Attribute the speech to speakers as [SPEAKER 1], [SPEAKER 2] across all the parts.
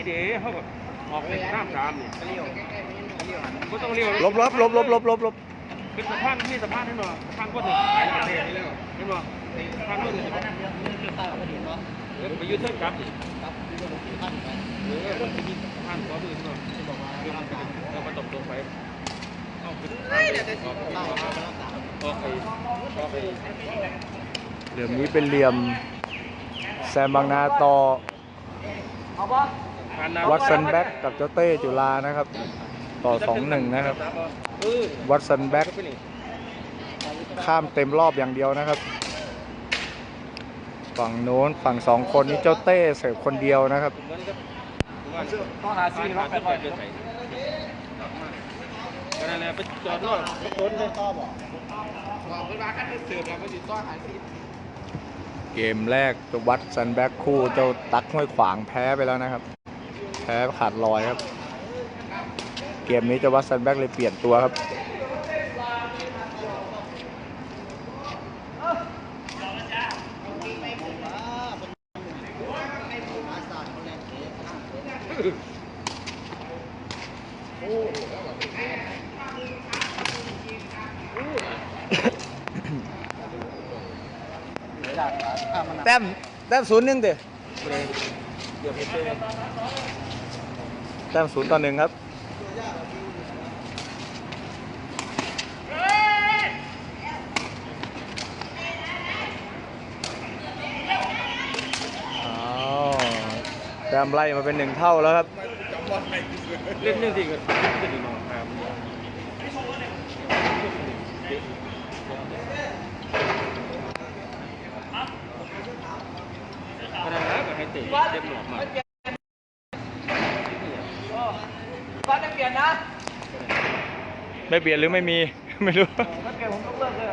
[SPEAKER 1] นี่เดี๋ยวเขาก็ออกไปข้ามสามนี่ก็ต้องเลี้ยว
[SPEAKER 2] ลบลบลบลบลบลบลบ
[SPEAKER 1] เป็นสะพานนี่สะพานให้หน่อยสะพานก็ถึงไหนกันเลยเห็นบ่สะพานก็ถึงเออไปยืดเส้นกลับดิเออมันจะมีสะพานขอมือหน่อยเรามาตบลงไปเอาขึ้นออกออกไปออกไป
[SPEAKER 2] เหลี่ยมนี้เป็นเหลี่ยมแซมบางนาต่อ วัตสันแบ็กกับเจ้าเต้จุฬานะครับ ต่อสองหนึ่งนะครับ วัตสันแบ็กข้ามเต็มรอบอย่างเดียวนะครับ ฝั่งโน้นฝั่งสองคนนี้เจ้าเต้เสิร์ฟคนเดียวนะครับ
[SPEAKER 1] ต้องหาซีนรับไปก่อนก็นั่นแหละไปจอดรถรถต้นเลยต่อบอกบอกเวลาการเสิร์ฟแล้วมันอยู่ต่อหาซี
[SPEAKER 2] เกมแรกตัววัดซันแบ็กคู่เจ้าตักห้วยขวางแพ้ไปแล้วนะครับ พ้ขาดลอยครับ เกมนี้เจ้าวัดซันแบ็กเลยเปลี่ยนตัวครับแต้มแต้มศูนย์หนึ่งเดี
[SPEAKER 1] เดี๋ยวไปเจอ
[SPEAKER 2] แต้มศูนย์ต่อหนึ่งครับอ้าวแต้มไล่มาเป็นหนึ่งเท่าแล้วครับ
[SPEAKER 1] เล่นเรื่องที่เกิดขึ้นในหนองคายขนาดนั้นก็ให้เตะเต็มหลอดมา
[SPEAKER 3] ก็จะเปลี่ยนนะ
[SPEAKER 2] ไม่เปลี่ยนหรือไม่มี ไม่รู้
[SPEAKER 3] ถ้าเปลี่ยนผมต้องเลิกเลย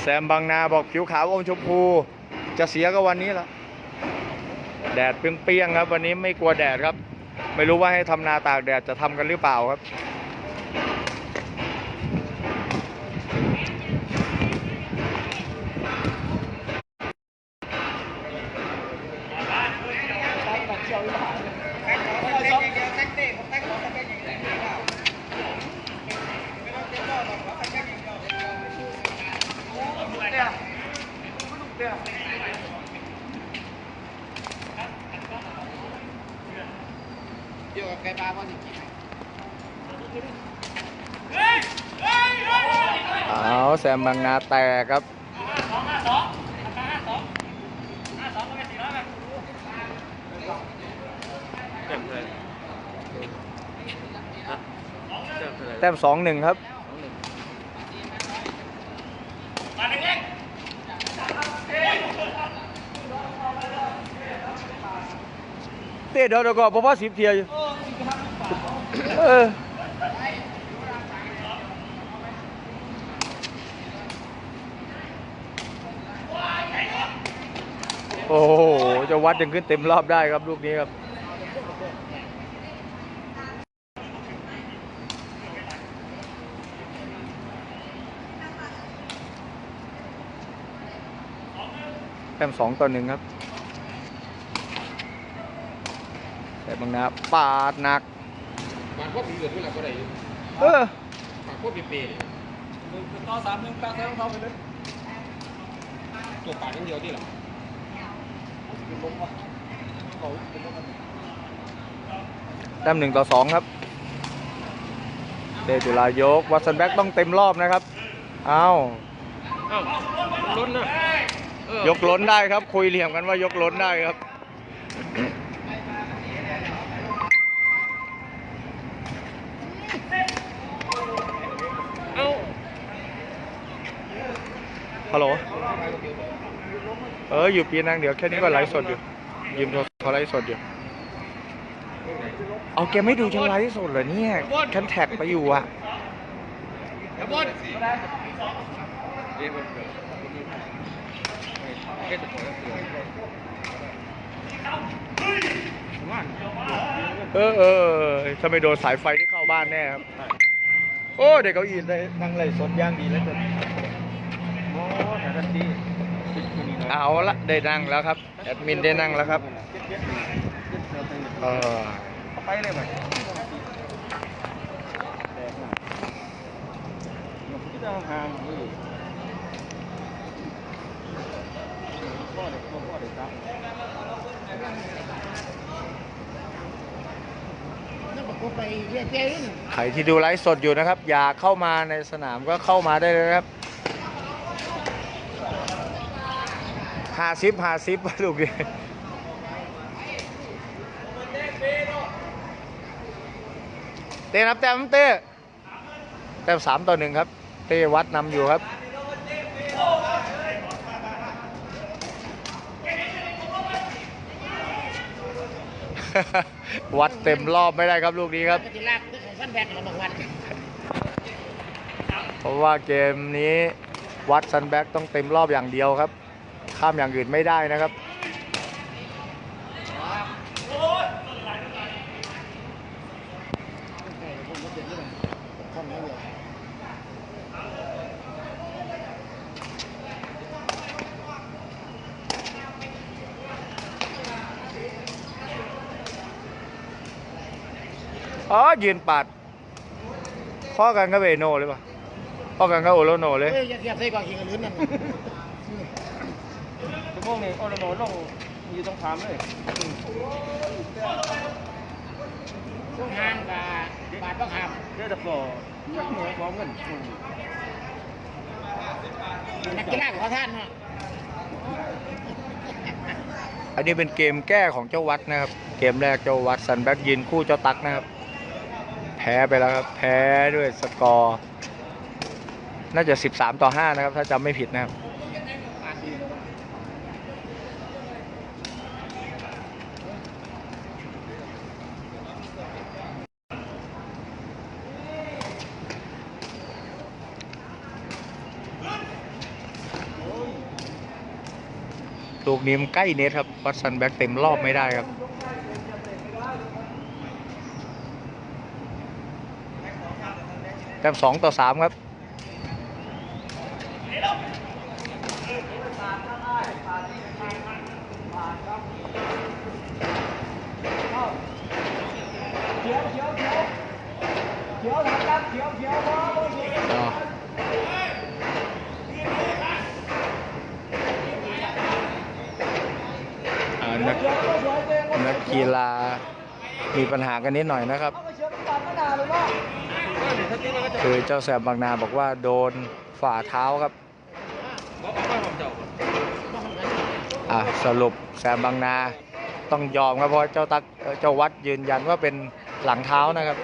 [SPEAKER 2] แซมบางนาบอกผิวขาวอมชมพู จะเสียก็วันนี้ละแดดเปรี้ยงๆครับ วันนี้ไม่กลัวแดดครับ ไม่รู้ว่าให้ทำนาตากแดดจะทำกันหรือเปล่าครับ
[SPEAKER 1] เดี๋ยวกับไก่ปลาว่าสิกิน
[SPEAKER 2] เอาแซมบางนาแตกครับ
[SPEAKER 1] เต็มเลยเแต้
[SPEAKER 2] มสองหนึ่งครับเต้เดี๋ยวเดี๋ยวก่อนพราะว่าสิบเทียอยู่เออโอ้โหจะวัดยังขึ้นเต็มรอบได้ครับลูกนี้ครับ สองต่อหนึ่งครับแต่บางนาปาดหนัก
[SPEAKER 1] ปากพวกผีเกิดเวลาก็ได้
[SPEAKER 2] เออ
[SPEAKER 1] ปากพวกเปรย์
[SPEAKER 3] ต่อสามหนึ่งแปดแสนต้องไปเลย
[SPEAKER 1] ตัวปากนิดเดียวที่หรอ
[SPEAKER 2] แต้มหนึ่งต่อสองครับเดจุฬายกวัตสันแบ็กต้องเต็มรอบนะครับ เอา
[SPEAKER 1] เอ้าล้นนะ
[SPEAKER 2] ยกล้นได้ครับ คุยเหลี่ยมกันว่ายกล้นได้ครับ
[SPEAKER 1] เอ้า
[SPEAKER 2] ฮัลโหลเอออยู่ปีนังเดี๋ยวแค่นี้ก็ไลฟ์สดอยู่ยืมโทรเขาไลฟ์สดอยู่เอาแกไม่ดูฉันไลฟ์สดเหรอเนี่ยฉันแท็กไปอยู่อะ
[SPEAKER 1] เอ
[SPEAKER 2] อเออเออถ้าไม่โดนสายไฟที่เข้าบ้านแน่ครับ โอ้เด็กเก้าอี้เลยนั่งเลยสดย่างดีแล้วจน
[SPEAKER 1] โอ้แต่ทันที
[SPEAKER 2] เอาละได้นั่งแล้วครับ แอดมินได้นั่งแล้วครับเออ
[SPEAKER 1] ไปเลยไหมที่จะห่างๆนี่พ่อเด็กพ่อเด็กครับ
[SPEAKER 2] ใครที่ดูไลฟ์สดอยู่นะครับ อยากเข้ามาในสนามก็เข้ามาได้เลยครับหาซิปหาซิปลูกดิเต้นับแต้มเต้แต้มสามต่อหนึ่งครับ เต้วัดนำอยู่ครับ วัดเต็มรอบไม่ได้ครับลูกนี้ครับ
[SPEAKER 4] เราบอกวัน
[SPEAKER 2] เพราะว่าเกมนี้วัดซันแบ็กต้องเต็มรอบอย่างเดียวครับ ข้ามอย่างอื่นไม่ได้นะครับ อ๋อ ยืนปัดข้อกันก็เบโนเลยปะข้อกันก็โอโลโนเลย
[SPEAKER 4] เฮ้ยอย่าเทียบใส่กองขี้กันลื้นนั่น
[SPEAKER 1] ชั่วโมงนี้โอโลโนลงอยู่ตรงถามเลย
[SPEAKER 4] ช่วงห่างกับบาทบังคับ
[SPEAKER 1] เดี๋ยวจะปล่อยเหนือพร้อมกัน
[SPEAKER 4] นักกีฬาของเขาท่านเนาะ
[SPEAKER 2] อันนี้เป็นเกมแก้ของเจ้าวัดนะครับ เกมแรกเจ้าวัดซันแบ็กยืนคู่เจ้าตักนะครับแพ้ไปแล้วครับ แพ้ด้วยสกอร์ น่าจะ 13 ต่อ 5 นะครับ ถ้าจำไม่ผิดนะครับ ลูกนี้มันใกล้เน็ตครับ วัดซันแบ็กเต็มรอบไม่ได้ครับ แต้มสองต่อสามครับนักนักกีฬามีปัญหากันนิดหน่อยนะครับ คือเจ้าแสบบางนาบอกว่าโดนฝ่าเท้าครับ
[SPEAKER 1] อะ
[SPEAKER 2] สรุปแสบบางนาต้องยอมครับเพราะเจ้าตักเจ้าวัดยืนยันว่าเป็นหลังเท้านะครับ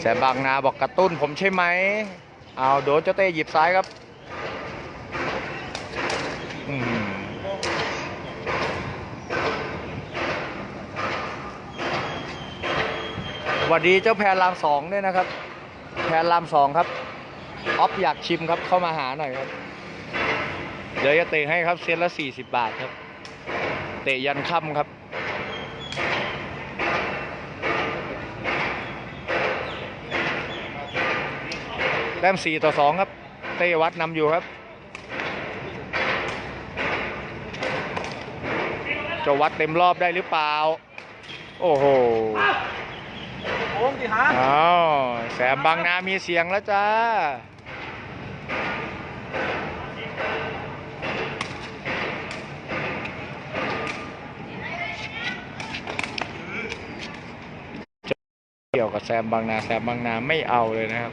[SPEAKER 2] แสบบางนาบอกกระตุ้นผมใช่ไหมเอาโดนเจ้าเต้หยิบซ้ายครับอืมส วัสดีเจ้าแพรรามสองด้วยนะครับ แพรรามสองครับออฟอยากชิมครับเข้ามาหาหน่อยครับ เดี๋ยวจะเตะให้ครับเซตละ40บบาทครับ เตะยันค่ำครับแต้ม4ต่อ2ครับ เต้วัดนำอยู่ครับจะวัดเต็มรอบได้หรือเปล่า โอ้โห
[SPEAKER 1] โอ้มที่หา
[SPEAKER 2] อ้าวแสบบางนามีเสียงแล้วจ้าเกี่ยวกับแซมบางนาแซมบางนาไม่เอาเลยนะครับ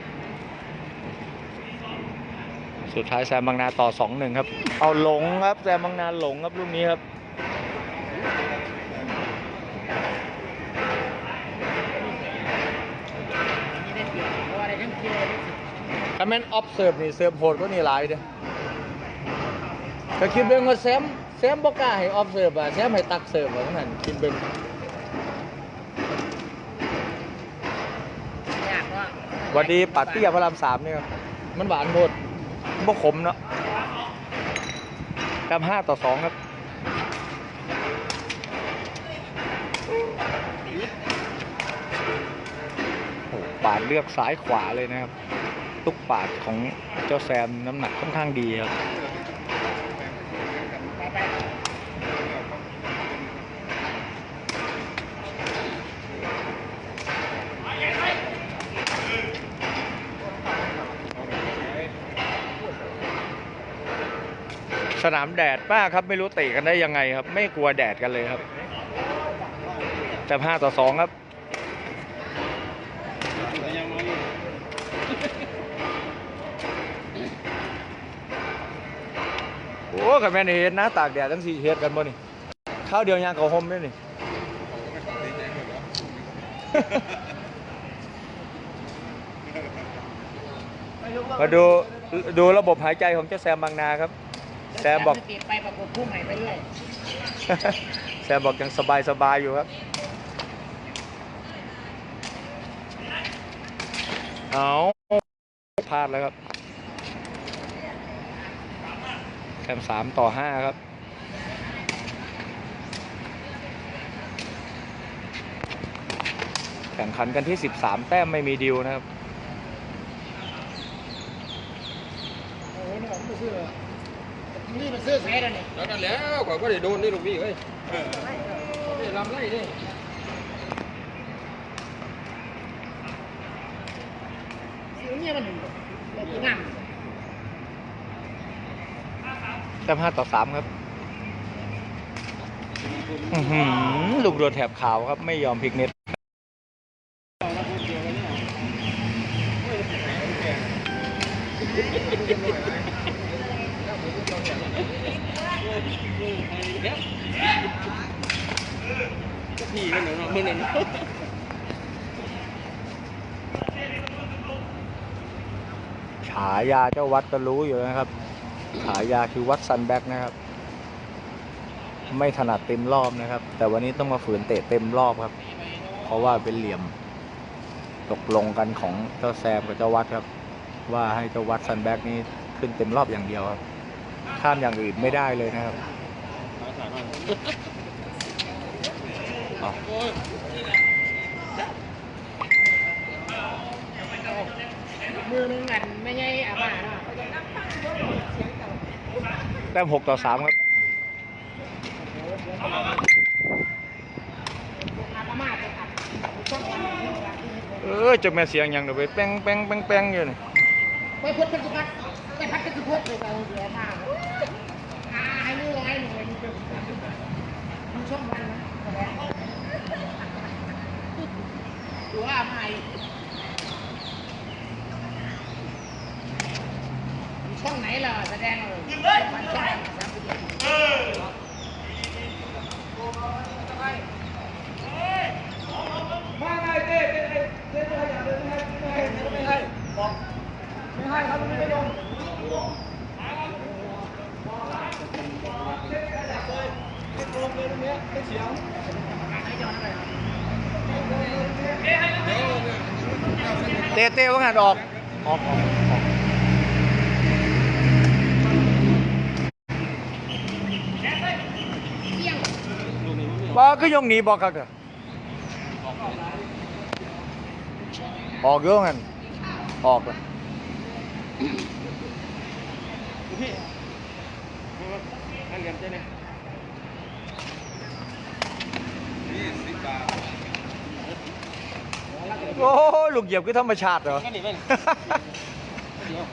[SPEAKER 2] สุดท้ายแซมบางนาต่อ2-1ครับ เอาหลงครับแซมบางนาหลงครับลูกนี้ครับ
[SPEAKER 4] นี่ได้เปรียบเพราะว่าได้ทั้งเกียร์
[SPEAKER 2] ถ้า แม่นออฟเซิร์ฟนี่เซิร์ฟโหดก็นี่หลายเด้อก็คิดเบิ่งว่าแซมแซมบ่กล้าให้ออฟเซิร์ฟอะแซมให้ตักเซิร์ฟอะทั้งนั้นคิดเบิ่ง
[SPEAKER 4] ยากว่า
[SPEAKER 2] หวันดีปัดเตี้ยพระรามสามนี่ครับมันหวานโหดบ่ขมเนาะตามห้าต่อสองครับโอ้โหปาดเลือกซ้ายขวาเลยนะครับ ทุกปาดของเจ้าแซมน้ำหนักค่อนข้างดีครับสนามแดดมาครับไม่รู้เตะกันได้ยังไงครับ ไม่กลัวแดดกันเลยครับ แต่ห้าต่อสองครับ
[SPEAKER 1] ยังน้อยอยู่
[SPEAKER 2] โอ้กับแม่นเห็นนะตากแดดทั้งสี่เฮ็ดกันบ่นี่ข้าวเดียวยางกับห่มด้วยนี่มาดูดูระบบหายใจของเจ้าแซมบางนาครับ แซมบอก
[SPEAKER 4] ติดไปประกบคู่ใหม่ไปเรื่อย
[SPEAKER 2] แซมบอกยังสบายสบายอยู่ครับเอาพลาดแล้วครับ แซมสามต่อห้าครับ แข่งขันกันที่13แต้มไม่มีดิวนะครับ
[SPEAKER 4] นี่มไปซื้อนี่มันซื้อแพ้แล้วนี่
[SPEAKER 1] แล้วกันแล้วข่อยก็ได้โดนนี่ลูกพี่เอ้ยได้ลำไรดิ
[SPEAKER 4] ซื้อเนี่ยมันเรากินน้
[SPEAKER 2] แต้มห้าต่อสามครับอื้อหือลูกโดนแถบขาวครับ ไม่ยอมพลิกเน็ต
[SPEAKER 1] พี่กันเนาะมื้อนั้น
[SPEAKER 2] ฉายาเจ้าวัดก็รู้อยู่นะครับ ฉายาคือวัดซันแบ็กนะครับ ไม่ถนัดเต็มรอบนะครับ แต่วันนี้ต้องมาฝืนเตะเต็มรอบครับ เพราะว่าเป็นเหลี่ยม ตกลงกันของเจ้าแซมกับเจ้าวัดครับ ว่าให้เจ้าวัดซันแบ็กนี้ขึ้นเต็มรอบอย่างเดียวครับ ข้ามอย่างอื่นไม่ได้เลยนะครับอ๋อ
[SPEAKER 4] มือนึงกันไม่ใช่อาบ้าเนาะ
[SPEAKER 2] แต้มหกต่อสามครับ
[SPEAKER 4] อาบ้าไปอัดช่องวัน
[SPEAKER 2] เออจะแม่เสียงอย่างเดียวไปแป้งแป้งแป้งแป้งอยู่นี่
[SPEAKER 4] ไปพุทธเป็นสุพัฒไปพัดเป็นสุพัฒเลยเอาเสือมาหาให้มือร้อยหนึ่งเลยดูช่องวันนะแสดงดูว่าใหม่ช่องไหนล่ะแสดงเลยวันช่องสาม สิบเอ็ด
[SPEAKER 3] ไม่ให้เต้เต้เต้ไม่ให้อย่าเดินไม่ให้ไม่ให้ไม่ให้บอกไม่ บ
[SPEAKER 2] อก็
[SPEAKER 4] ยง
[SPEAKER 2] หนีบอกครับเถอะออกเยอะงั้นออกเลย
[SPEAKER 1] พี่อันเหลี่ยมเจ้าเนี่ย
[SPEAKER 2] โอ้ลูกเหยียบคือธรรมชาติเหรอ
[SPEAKER 1] ก็นี่เป็นเดี๋ยว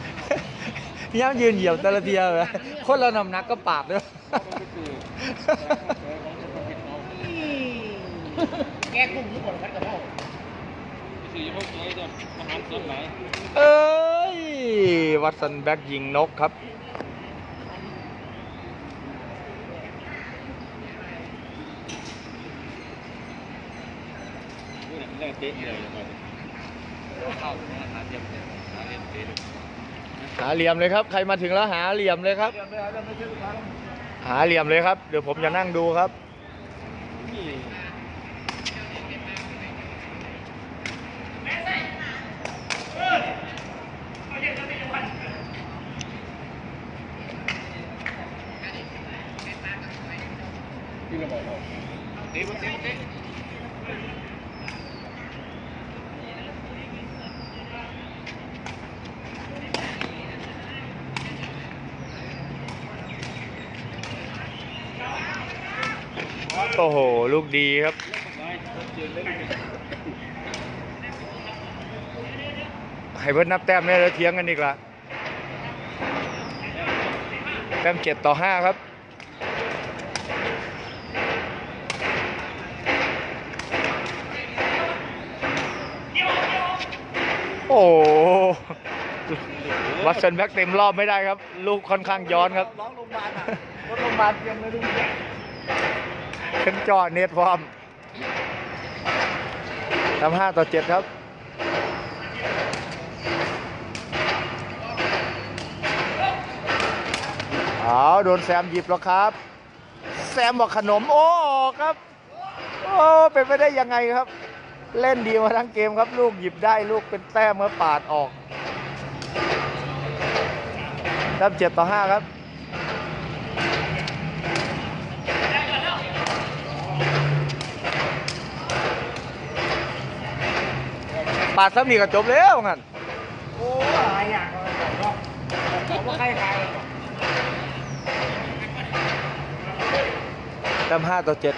[SPEAKER 2] ย่ามยืนเหยียบแต่ละเทียเลยคนละน้ำหนักก็ปาดเลย
[SPEAKER 4] แกกลุ่มทุกคนพัดกับพ่อ
[SPEAKER 1] สี่พวกสวยจะอาหารสดไหน
[SPEAKER 2] เอ้ย วัตสันแบ็กยิงนกครับ
[SPEAKER 1] พูดเนี่ยมันได้เตะเลยมาเข้าหาเตรียหาเตรียมเตะ
[SPEAKER 2] หาเหลี่ยมเลยครับ ใครมาถึงแล้วหาเหลี่ยมเลยครับ หาเหลี่ยมเลยครับ เดี๋ยวผมจะนั่งดูครับ
[SPEAKER 1] นี่
[SPEAKER 3] เตะเตะเตะ
[SPEAKER 2] โอ้โห ลูกดีครับ ให้เพิ่ นนับแต้มได้แล้วเทียงกันอีกละแต้มเจ็ดต่อห้าครับโอ้โหวัดเซนแบ็กเต็มรอบไม่ได้ครับ ลูกค่อนข้างย้อนครับ
[SPEAKER 3] ร้องโรงพยาบาลอะรถโรงพยาบาลเตรียมเลยดู
[SPEAKER 2] ขึ้นจอเน็ตฟอร์มทำห้าต่อเจ็ดครับ เอาโดนแซมหยิบแล้วครับ แซมบอกขนมโอ้ออกครับ โอ้เป็นไปได้ยังไงครับ เล่นดีมาทั้งเกมครับ ลูกหยิบได้ลูกเป็นแต้มครับปาดออกแต้มเจ็ดต่อห้าครับปาดซ้ำนี่ก็จบแล้วงั้น
[SPEAKER 3] โอ้อะไรอย่างเนาะเขาว่าใครใคร
[SPEAKER 2] แต้มห้าต่อเจ็ด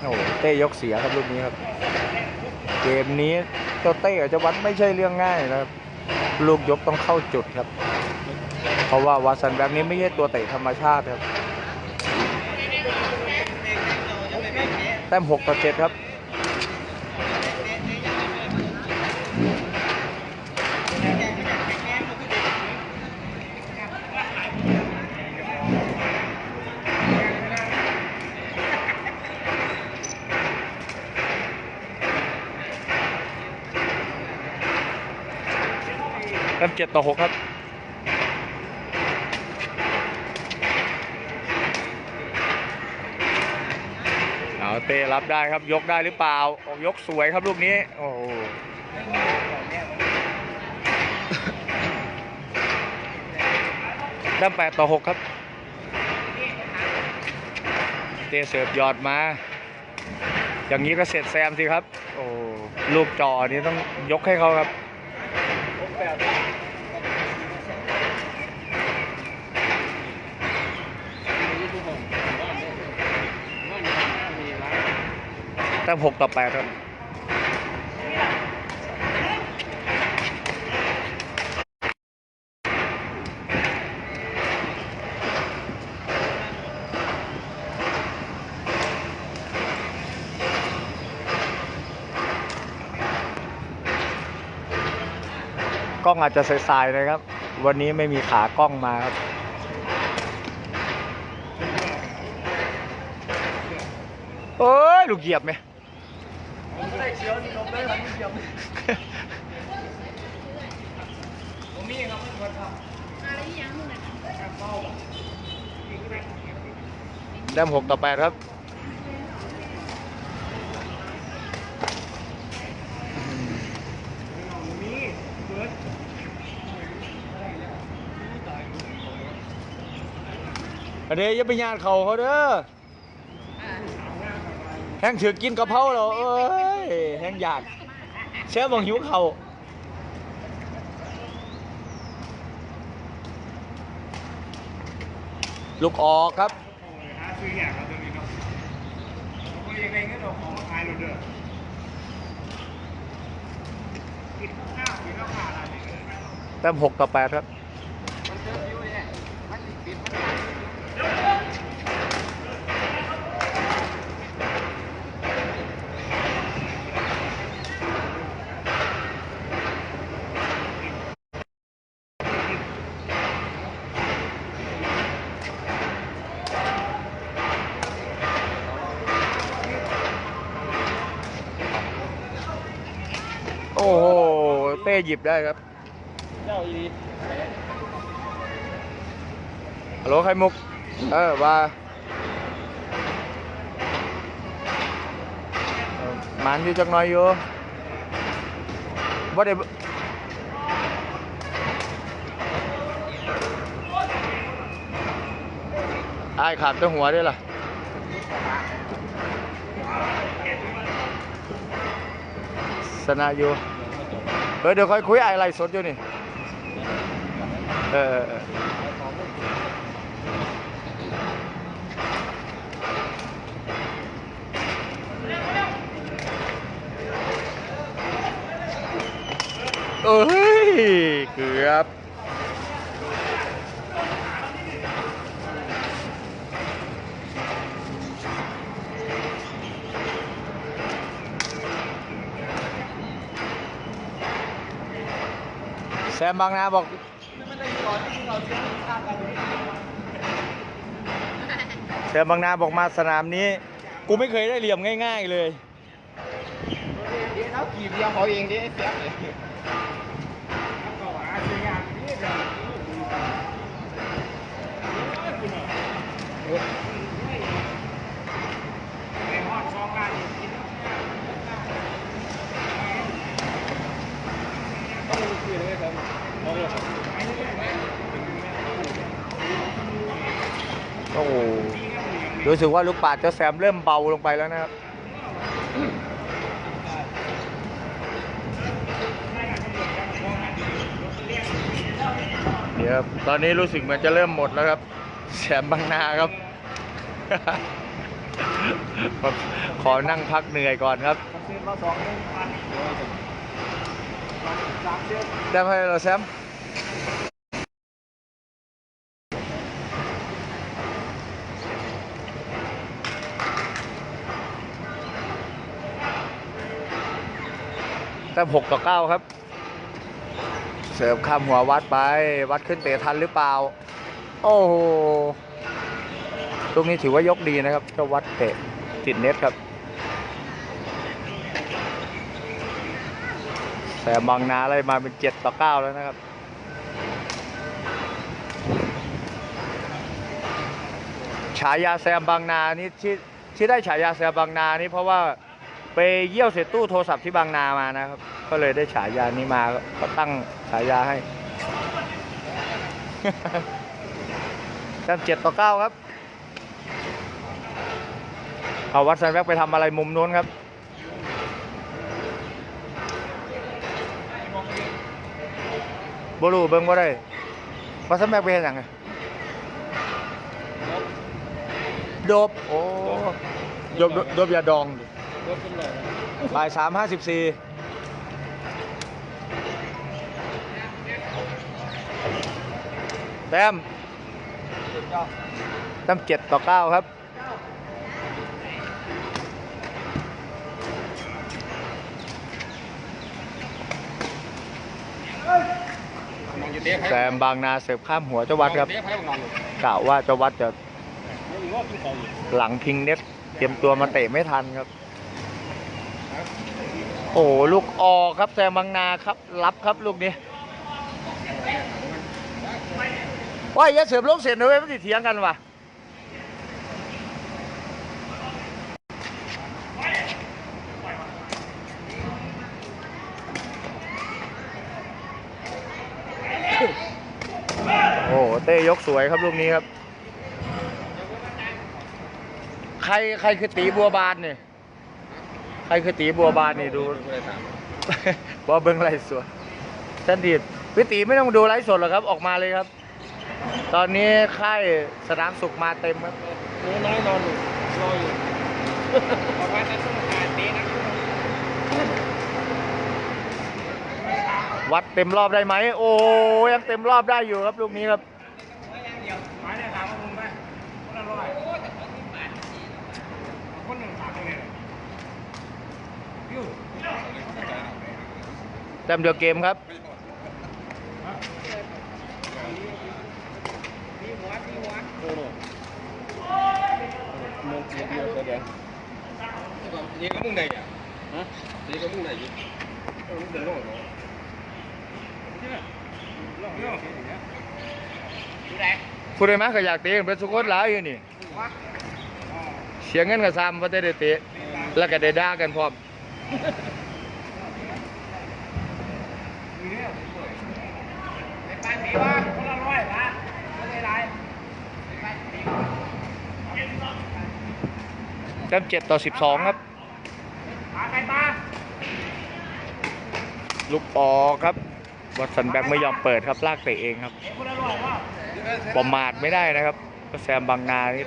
[SPEAKER 2] โอ้เต้ยกเสียครับลูกนี้ครับ เกมนี้เจ้าเต้กับเจ้าวัดไม่ใช่เรื่องง่ายนะครับ ลูกยกต้องเข้าจุดครับ เพราะว่าวาสันแบบนี้ไม่ใช่ตัวเตะธรรมชาติครับ แต้มหกต่อเจ็ดครับ แต้มเจ็ดต่อหกครับเอาเตะรับได้ครับยกได้หรือเปล่าโอ้ยกสวยครับลูกนี้ โอ้โหแต้มแปดต่อหกครับ เตะเสิร์ฟยอดมา อย่างนี้ก็เสร็จแซมสิครับ โอ้ลูกจ่อนี้ต้องยกให้เขาครับ แต้มหกต่อแปดครับกล้องอาจจะสายๆนะครับ วันนี้ไม่มีขากล้องมาครับ เอ้ย ลูกเหยียบไหม แต้มหกต่อแปดครับ
[SPEAKER 3] มีเบิร์ด
[SPEAKER 2] อันนี้อย่าไปญาติเขาเขาเด้อแห้งถือกินกะเพราเหรอเอ้ย แห้งอยาก เชฟบังหิวเขาลูกออกครับ
[SPEAKER 3] ซื้ออย่างเราตรงนี้เนาะก็ยังไงก็ต้องของมาขายเราเด้อกินข้าวกินข้าวขาอะ
[SPEAKER 2] แต้มหกต่อแปดครับ
[SPEAKER 3] มันเจอฟิวเนี่ยมันติดปิดมัน
[SPEAKER 2] อ้โห เต้หยิบได้ครับ
[SPEAKER 1] เจ้าอี
[SPEAKER 2] ฮัลโหลไข่มุก เออว่าหมันอยู่จักหน่อยอยู่ว่าได้ไอ้ขาดตัวหัวด้วยล่ะสนะอยู่ เออเดี๋ยวค่อยคุยอะไรสดอยู่นี่เออเออเออเอ้ยเกือบ แซมบางนาบอกแซมบางนาบอกมาสนามนี้ กูไม่เคยได้เหลี่ยมง่าย ๆเลย
[SPEAKER 3] เขาขี่เดียวเขาเองดิไอ้เสียเลย
[SPEAKER 2] โอ้ โหรู้สึกว่าลูกปาดเจ้าแซมเริ่มเบาลงไปแล้วนะครับเดี๋ยวครับตอนนี้รู้สึกเหมือนจะเริ่มหมดแล้วครับ แซมบางนาครับ ขอนั่งพักเหนื่อยก่อนครับ
[SPEAKER 3] เส้นมาสองหนึ่งพันสามเส้น
[SPEAKER 2] แซมให้เราแซม แต้มหกต่อเก้าครับ เสิร์ฟข้ามหัววัดไป วัดขึ้นเตะทันหรือเปล่า โอ้โหตรงนี้ถือว่ายกดีนะครับเจ้าวัดเตะติดเน็ตครับแต่บางนาอะไรมาเป็นเจ็ดต่อเก้าแล้วนะครับฉายาแซมบางนานี่ที่ที่ได้ฉายาแซมบางนานี่เพราะว่า ไปเยี่ยวเสร็จตู้โทรศัพท์ที่บางนามานะครับ ก็เลยได้ฉายานี้มาก็ตั้งฉายาให้แต้มเจ็ดต่อเก้าครับเอาวัดซันแบ็กไปทำอะไรมุมนู้นครับบรูเบิ่งบ่ได้วัดซันแบ็กไปเห็นยังไงโดบโอ้โดบโดบยาดองดิ บ่ายสามห้าสิบสี่แต้มแต้มเจ็ดต่อเก้าครับ
[SPEAKER 1] มองอยู่เตะ
[SPEAKER 2] แซมบางนาเสิร์ฟข้ามหัวเจ้าวัดครับ
[SPEAKER 1] เตะไพ่ของนอนอยู่
[SPEAKER 2] กะว่าเจ้าวัดจะ
[SPEAKER 1] ไม่รู้ว่ากินของอยู่
[SPEAKER 2] หลังพิงเน็ตเตรียมตัวมาเตะไม่ทันครับ โอ้โหลูกออกครับแซมบางนาครับ รับครับลูกนี้ว่าอย่าเสิร์ฟลงเสร็จนะเว้ยมันติเถียงกันว่ะโอ้เต้ยกสวยครับลูกนี้ครับ ใครใครคือตีบัวบานเนี่ย รคือตีบัวบานนี่ดู บอเบิ้งไลฟ์สดท่านดีดพี่ตีไม่ต้องดูไลฟ์สดหรอกครับ ออกมาเลยครับ ตอนนี้ค่ายสนามสุขมาเต็มครับ
[SPEAKER 1] หนูน้อยนอนอยู่รออยู่บอกว่าจะต้องการเตะนะ
[SPEAKER 2] วัดเต็มรอบได้ไหม โอ้ยังเต็มรอบได้อยู่ครับลูกนี้ครับ
[SPEAKER 1] หมายเลขถามว่ามึงไหมคนละร้อยคนหนึ่งถามเลยยู
[SPEAKER 2] แต้มเดียวเกมครับ
[SPEAKER 1] มึงเดียวเดียวนี่ก็มึงไหนอะฮะนี่ก็มึงไหนอยู่มึงเป็นหรอโรคโรค
[SPEAKER 2] พูดได้ไหมก็อยากเตะเป็นสุโขทัยหลายอยู่นี่เสียเงินกับซ้ำว่าได้เตะแล้วก็ได้ด่ากันพร้อม
[SPEAKER 1] ไปสีว่าคนละร้อยละไม่เป็นไร
[SPEAKER 2] แต้มเจ็ดต่อสิบสองครับลูกออครับวัตสันแบ็กไม่ยอมเปิดครับลากเตะเองครับประมาทไม่ได้นะครับก็แซมบางนานี่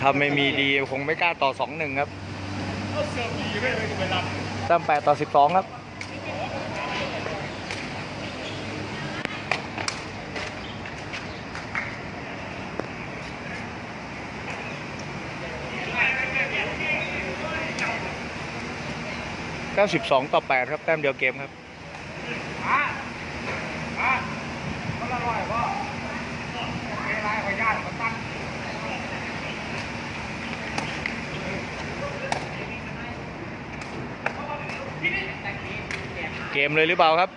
[SPEAKER 2] ถ้าไม่มีดีคงไม่กล้าต่อสองหนึ่งครับแต้มแปดต่อสิบสองครับ เก้าสิบสองต่อแปดครับ แต้มเดียวเกมครับเกมเลยหรือเปล่าครับ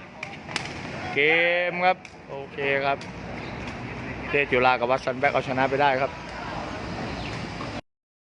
[SPEAKER 2] เกมครับ โอเคครับเทศจุฬากับวัดสันแบ็กเอาชนะไปได้ครับ